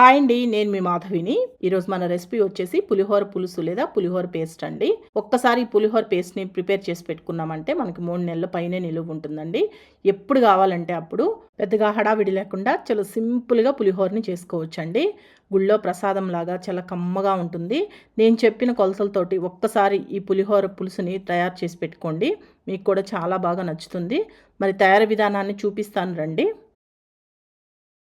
Hi అండి నేను మీ మాధవిని. ఈరోజు మన రెసిపీ వచ్చేసి పులిహోర పులుసు లేదా పులిహోర పేస్ట్ అండి. ఒక్కసారి ఈ పులిహోర పేస్ట్ని ప్రిపేర్ చేసి పెట్టుకున్నామంటే మనకి మూడు నెలల పైనే నిలువ ఉంటుందండి. ఎప్పుడు కావాలంటే అప్పుడు పెద్దగా హడావిడి లేకుండా చాలా సింపుల్గా పులిహోరని చేసుకోవచ్చండి. గుళ్ళో ప్రసాదం లాగా చాలా కమ్మగా ఉంటుంది. నేను చెప్పిన కొలతలతోటి ఒక్కసారి ఈ పులిహోర పులుసుని తయారు చేసి పెట్టుకోండి. మీకు కూడా చాలా బాగా నచ్చుతుంది. మరి తయారీ విధానాన్ని చూపిస్తాను రండి.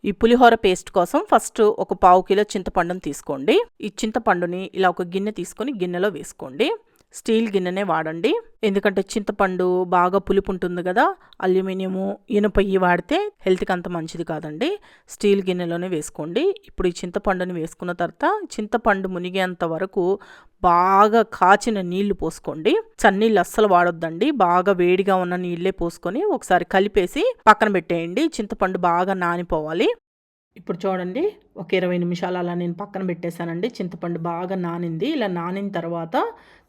ఈ పులిహోర పేస్ట్ కోసం ఫస్ట్ ఒక పావు కిలో చింతపండుని తీసుకోండి. ఈ చింతపండుని ఇలా ఒక గిన్నె తీసుకొని గిన్నెలో వేసుకోండి. స్టీల్ గిన్నెనే వాడండి. ఎందుకంటే చింతపండు బాగా పులుపు ఉంటుంది కదా అల్యూమినియము ఇనుప ఇవి వాడితే హెల్త్కి అంత మంచిది కాదండి. స్టీల్ గిన్నెలోనే వేసుకోండి. ఇప్పుడు ఈ చింతపండుని వేసుకున్న తర్వాత చింతపండు మునిగేంత వరకు బాగా కాచిన నీళ్ళు పోసుకోండి. చన్నీళ్ళు అస్సలు వాడొద్దండి. బాగా వేడిగా ఉన్న నీళ్ళే పోసుకొని ఒకసారి కలిపేసి పక్కన పెట్టేయండి. చింతపండు బాగా నానిపోవాలి. ఇప్పుడు చూడండి ఒక ఇరవై నిమిషాలు అలా నేను పక్కన పెట్టేశానండి. చింతపండు బాగా నానింది. ఇలా నానిన తర్వాత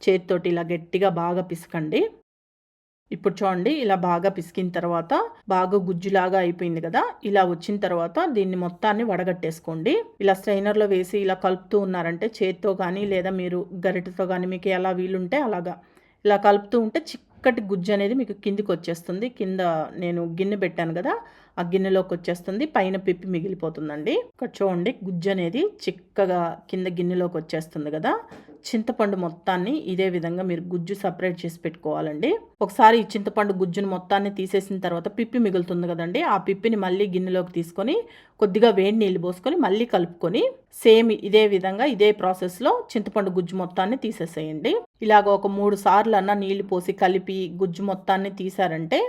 చేతితోటి ఇలా గట్టిగా బాగా పిసకండి. ఇప్పుడు చూడండి ఇలా బాగా పిసికిన తర్వాత బాగా గుజ్జులాగా అయిపోయింది కదా? ఇలా వచ్చిన తర్వాత దీన్ని మొత్తాన్ని వడగట్టేసుకోండి. ఇలా స్ట్రైనర్లో వేసి ఇలా కలుపుతూ ఉన్నారంటే చేతితో కానీ లేదా మీరు గరిటతో కానీ మీకు ఎలా వీలుంటే అలాగా. ఇలా కలుపుతూ ఉంటే చిక్ చక్కటి గుజ్జు అనేది మీకు కిందికి వచ్చేస్తుంది. కింద నేను గిన్నె పెట్టాను కదా ఆ గిన్నెలోకి వచ్చేస్తుంది. పైన పిప్పి మిగిలిపోతుందండి. ఇక్కడ చూడండి గుజ్జు అనేది చిక్కగా కింద గిన్నెలోకి వచ్చేస్తుంది కదా. చింతపండు మొత్తాన్ని ఇదే విధంగా మీరు గుజ్జు సపరేట్ చేసి పెట్టుకోవాలండి. ఒకసారి ఈ చింతపండు గుజ్జును మొత్తాన్ని తీసేసిన తర్వాత పిప్పి మిగులుతుంది కదండి. ఆ పిప్పిని మళ్ళీ గిన్నెలోకి తీసుకొని కొద్దిగా వేడి నీళ్ళు పోసుకొని మళ్ళీ కలుపుకొని సేమ్ ఇదే విధంగా ఇదే ప్రాసెస్లో చింతపండు గుజ్జు మొత్తాన్ని తీసేసేయండి. ఇలాగ ఒక మూడు సార్లు అన్న నీళ్ళు పోసి కలిపి గుజ్జు మొత్తాన్ని తీసారంటే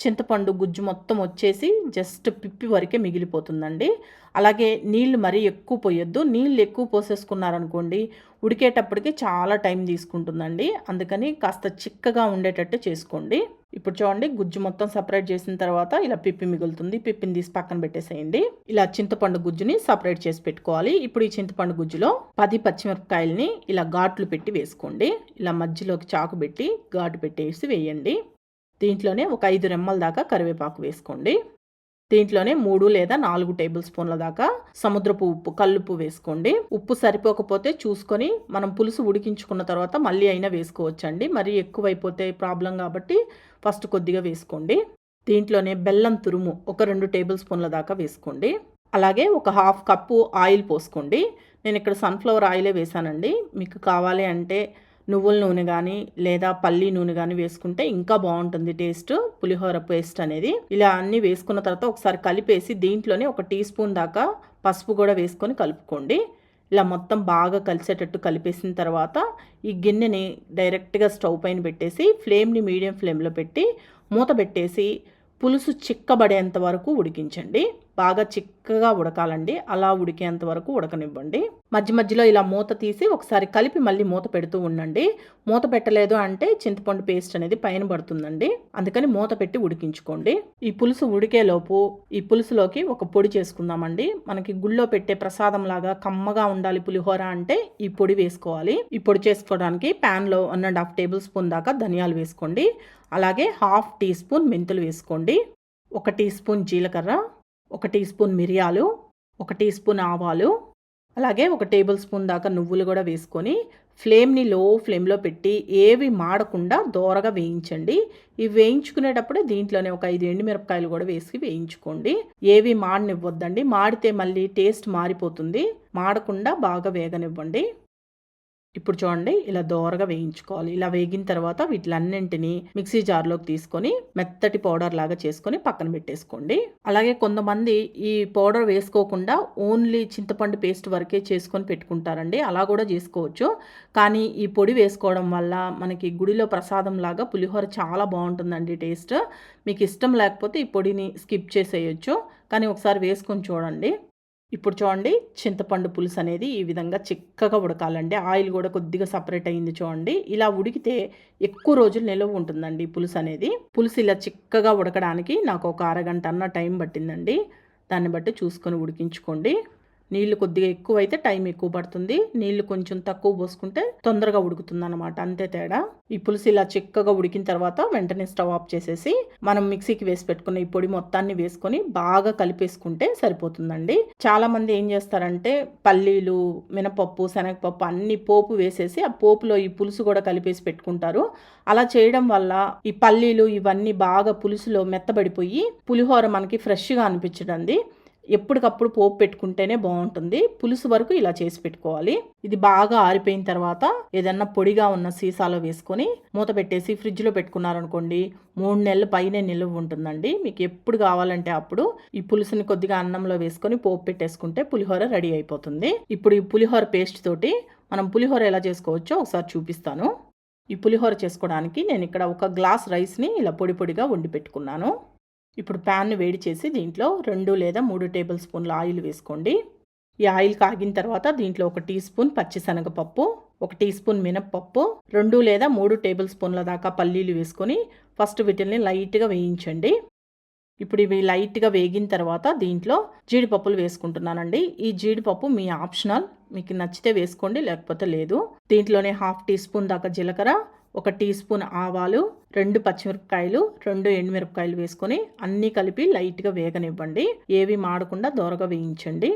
చింతపండు గుజ్జు మొత్తం వచ్చేసి జస్ట్ పిప్పి వరకే మిగిలిపోతుందండి. అలాగే నీళ్ళు మరీ ఎక్కువ పోయొద్దు. నీళ్ళు ఎక్కువ పోసేసుకున్నారనుకోండి ఉడికేటప్పటికి చాలా టైం తీసుకుంటుందండి. అందుకని కాస్త చిక్కగా ఉండేటట్టు చేసుకోండి. ఇప్పుడు చూడండి గుజ్జు మొత్తం సపరేట్ చేసిన తర్వాత ఇలా పిప్పి మిగులుతుంది. పిప్పిని తీసి పక్కన పెట్టేసేయండి. ఇలా చింతపండు గుజ్జుని సపరేట్ చేసి పెట్టుకోవాలి. ఇప్పుడు ఈ చింతపండు గుజ్జులో పది పచ్చిమిరపకాయలని ఇలా ఘాట్లు పెట్టి వేసుకోండి. ఇలా మధ్యలోకి చాకు పెట్టి ఘాటు పెట్టేసి వేయండి. దీంట్లోనే ఒక ఐదు రెమ్మల దాకా కరివేపాకు వేసుకోండి. దీంట్లోనే మూడు లేదా నాలుగు టేబుల్ స్పూన్ల దాకా సముద్రపు ఉప్పు కల్లుప్పు వేసుకోండి. ఉప్పు సరిపోకపోతే చూసుకొని మనం పులుసు ఉడికించుకున్న తర్వాత మళ్ళీ అయినా వేసుకోవచ్చండి. మరీ ఎక్కువైపోతే ప్రాబ్లం కాబట్టి ఫస్ట్ కొద్దిగా వేసుకోండి. దీంట్లోనే బెల్లం తురుము ఒక రెండు టేబుల్ స్పూన్ల దాకా వేసుకోండి. అలాగే ఒక హాఫ్ కప్పు ఆయిల్ పోసుకోండి. నేను ఇక్కడ సన్ఫ్లవర్ ఆయిలే వేసానండి మీకు కావాలి అంటే నువ్వుల నూనె కానీ లేదా పల్లి నూనె కానీ వేసుకుంటే ఇంకా బాగుంటుంది టేస్ట్. పులిహోర పేస్ట్ అనేది. ఇలా అన్నీ వేసుకున్న తర్వాత ఒకసారి కలిపేసి దీంట్లోనే ఒక టీ స్పూన్ దాకా పసుపు కూడా వేసుకొని కలుపుకోండి. ఇలా మొత్తం బాగా కలిసేటట్టు కలిపేసిన తర్వాత ఈ గిన్నెని డైరెక్ట్గా స్టవ్ పైన పెట్టేసి ఫ్లేమ్ని మీడియం ఫ్లేమ్లో పెట్టి మూత పెట్టేసి పులుసు చిక్కబడేంత వరకు ఉడికించండి. బాగా చిక్కగా ఉడకాలండి. అలా ఉడికేంత వరకు ఉడకనివ్వండి. మధ్య మధ్యలో ఇలా మూత తీసి ఒకసారి కలిపి మళ్ళీ మూత పెడుతూ ఉండండి. మూత పెట్టలేదు అంటే చింతపండు పేస్ట్ అనేది పైన పడుతుందండి. అందుకని మూత పెట్టి ఉడికించుకోండి. ఈ పులుసు ఉడికేలోపు ఈ పులుసులోకి ఒక పొడి చేసుకుందామండి. మనకి గుళ్ళో పెట్టే ప్రసాదం లాగా కమ్మగా ఉండాలి పులిహోర అంటే ఈ పొడి వేసుకోవాలి. ఈ పొడి చేసుకోవడానికి ప్యాన్లో one and half tablespoon దాకా ధనియాలు వేసుకోండి. అలాగే హాఫ్ టీ స్పూన్ మెంతులు వేసుకోండి. ఒక టీ స్పూన్ జీలకర్ర. ఒక టీ స్పూన్ మిరియాలు ఒక టీ స్పూన్ ఆవాలు అలాగే ఒక టేబుల్ స్పూన్ దాకా నువ్వులు కూడా వేసుకొని ఫ్లేమ్ని లో ఫ్లేమ్లో పెట్టి ఏవి మాడకుండా దోరగా వేయించండి. ఇవి వేయించుకునేటప్పుడే దీంట్లోనే ఒక ఐదు ఎండుమిరపకాయలు కూడా వేసి వేయించుకోండి. ఏవి మాడనివ్వద్దండి. మాడితే మళ్ళీ టేస్ట్ మారిపోతుంది. మాడకుండా బాగా వేగనివ్వండి. ఇప్పుడు చూడండి ఇలా దోరగా వేయించుకోవాలి. ఇలా వేగిన తర్వాత వీటిలన్నింటినీ మిక్సీ జార్లోకి తీసుకొని మెత్తటి పౌడర్ లాగా చేసుకొని పక్కన పెట్టేసుకోండి. అలాగే కొంతమంది ఈ పౌడర్ వేసుకోకుండా ఓన్లీ చింతపండు పేస్ట్ వరకే చేసుకొని పెట్టుకుంటారండి. అలా కూడా చేసుకోవచ్చు. కానీ ఈ పొడి వేసుకోవడం వల్ల మనకి గుడిలో ప్రసాదం లాగా పులిహోర చాలా బాగుంటుందండి టేస్ట్. మీకు ఇష్టం లేకపోతే ఈ పొడిని స్కిప్ చేసేయచ్చు. కానీ ఒకసారి వేసుకొని చూడండి. ఇప్పుడు చూడండి చింతపండు పులుసు అనేది ఈ విధంగా చిక్కగా ఉడకాలండి. ఆయిల్ కూడా కొద్దిగా సపరేట్ అయింది చూడండి. ఇలా ఉడికితే ఎక్కువ రోజులు నిలవ ఉంటుందండి పులుసు అనేది. పులుసు ఇలా చిక్కగా ఉడకడానికి నాకు ఒక అరగంట అన్న టైం పట్టిందండి. దాన్ని బట్టి చూసుకొని ఉడికించుకోండి. నీళ్ళు కొద్దిగా ఎక్కువ అయితే టైం ఎక్కువ పడుతుంది. నీళ్ళు కొంచెం తక్కువ పోసుకుంటే తొందరగా ఉడుకుతుంది అనమాట అంతే తేడా. ఈ పులుసు ఇలా చిక్కగా ఉడికిన తర్వాత వెంటనే స్టవ్ ఆఫ్ చేసేసి మనం మిక్సీకి వేసి పెట్టుకున్న ఈ పొడి మొత్తాన్ని వేసుకొని బాగా కలిపేసుకుంటే సరిపోతుందండి. చాలా మంది ఏం చేస్తారంటే పల్లీలు మినపప్పు శనగపప్పు అన్ని పోపు వేసేసి ఆ పోపులో ఈ పులుసు కూడా కలిపేసి పెట్టుకుంటారు. అలా చేయడం వల్ల ఈ పల్లీలు ఇవన్నీ బాగా పులుసులో మెత్తబడిపోయి పులిహోర మనకి ఫ్రెష్గా అనిపించడండి ఎప్పటికప్పుడు పోపు పెట్టుకుంటేనే బాగుంటుంది. పులుసు వరకు ఇలా చేసి పెట్టుకోవాలి. ఇది బాగా ఆరిపోయిన తర్వాత ఏదన్నా పొడిగా ఉన్న సీసాలో వేసుకొని మూత పెట్టేసి ఫ్రిడ్జ్లో పెట్టుకున్నారనుకోండి మూడు నెలల పైనే నిలువ ఉంటుందండి. మీకు ఎప్పుడు కావాలంటే అప్పుడు ఈ పులుసుని కొద్దిగా అన్నంలో వేసుకొని పోపు పెట్టేసుకుంటే పులిహోర రెడీ అయిపోతుంది. ఇప్పుడు ఈ పులిహోర పేస్ట్ తోటి మనం పులిహోర ఎలా చేసుకోవచ్చో ఒకసారి చూపిస్తాను. ఈ పులిహోర చేసుకోవడానికి నేను ఇక్కడ ఒక గ్లాస్ రైస్ని ఇలా పొడి పొడిగా వండి పెట్టుకున్నాను. ఇప్పుడు ప్యాన్ను వేడి చేసి దీంట్లో రెండు లేదా మూడు టేబుల్ స్పూన్ల ఆయిల్ వేసుకోండి. ఈ ఆయిల్ కాగిన తర్వాత దీంట్లో ఒక టీ స్పూన్ పచ్చిశనగపప్పు ఒక టీ స్పూన్ మినప్పప్పు రెండు లేదా మూడు టేబుల్ స్పూన్ల దాకా పల్లీలు వేసుకొని ఫస్ట్ వీటిల్ని లైట్గా వేయించండి. ఇప్పుడు ఇవి లైట్గా వేగిన తర్వాత దీంట్లో జీడిపప్పులు వేసుకుంటున్నానండి. ఈ జీడిపప్పు మీ ఆప్షనల్ మీకు నచ్చితే వేసుకోండి లేకపోతే లేదు. దీంట్లోనే హాఫ్ టీ స్పూన్ దాకా జీలకర్ర ఒక టీ స్పూన్ ఆవాలు రెండు పచ్చిమిరపకాయలు రెండు ఎండుమిరపకాయలు వేసుకొని అన్నీ కలిపి లైట్గా వేగనివ్వండి. ఏవి మాడకుండా దోరగా వేయించండి.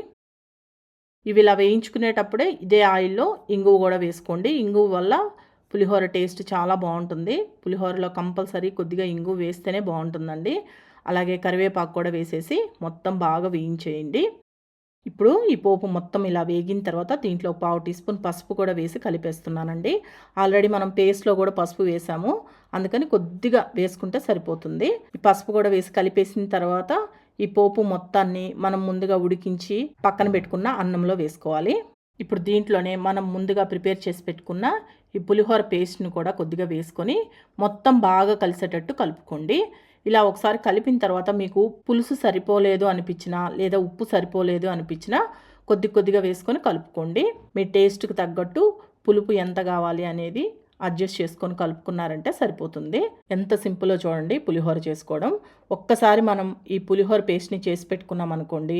ఇవి ఇలా వేయించుకునేటప్పుడే ఇదే ఆయిల్లో ఇంగువ కూడా వేసుకోండి. ఇంగువ వల్ల పులిహోర టేస్ట్ చాలా బాగుంటుంది. పులిహోరలో కంపల్సరీ కొద్దిగా ఇంగువ వేస్తేనే బాగుంటుందండి. అలాగే కరివేపాకు కూడా వేసేసి మొత్తం బాగా వేయించేయండి. ఇప్పుడు ఈ పోపు మొత్తం ఇలా వేగిన తర్వాత దీంట్లో పావు టీ స్పూన్ పసుపు కూడా వేసి కలిపేస్తున్నానండి. ఆల్రెడీ మనం పేస్ట్లో కూడా పసుపు వేసాము. అందుకని కొద్దిగా వేసుకుంటే సరిపోతుంది. ఈ పసుపు కూడా వేసి కలిపేసిన తర్వాత ఈ పోపు మొత్తాన్ని మనం ముందుగా ఉడికించి పక్కన పెట్టుకున్న అన్నంలో వేసుకోవాలి. ఇప్పుడు దీంట్లోనే మనం ముందుగా ప్రిపేర్ చేసి పెట్టుకున్న ఈ పులిహోర పేస్ట్ని కూడా కొద్దిగా వేసుకొని మొత్తం బాగా కలిసేటట్టు కలుపుకోండి. ఇలా ఒకసారి కలిపిన తర్వాత మీకు పులుసు సరిపోలేదు అనిపించినా లేదా ఉప్పు సరిపోలేదు అనిపించినా కొద్ది కొద్దిగా వేసుకొని కలుపుకోండి. మీ టేస్ట్కి తగ్గట్టు పులుపు ఎంత కావాలి అనేది అడ్జస్ట్ చేసుకొని కలుపుకున్నారంటే సరిపోతుంది. ఎంత సింపుల్లో చూడండి పులిహోర చేసుకోవడం. ఒక్కసారి మనం ఈ పులిహోర పేస్ట్ని చేసి పెట్టుకున్నాం అనుకోండి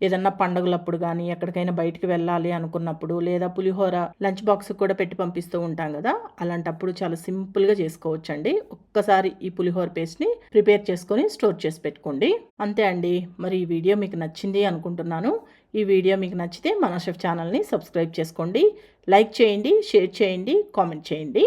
ఏదన్నా పండగలప్పుడు కానీ ఎక్కడికైనా బయటికి వెళ్ళాలి అనుకున్నప్పుడు లేదా పులిహోర లంచ్ బాక్స్ కూడా పెట్టి పంపిస్తూ ఉంటాం కదా అలాంటప్పుడు చాలా సింపుల్గా చేసుకోవచ్చండి. ఒక్కసారి ఈ పులిహోర పేస్ట్ని ప్రిపేర్ చేసుకొని స్టోర్ చేసి పెట్టుకోండి. అంతే అండి. మరి ఈ వీడియో మీకు నచ్చింది అనుకుంటున్నాను. ఈ వీడియో మీకు నచ్చితే మన షెఫ్ ఛానల్ని సబ్స్క్రైబ్ చేసుకోండి. లైక్ చేయండి షేర్ చేయండి కామెంట్ చేయండి.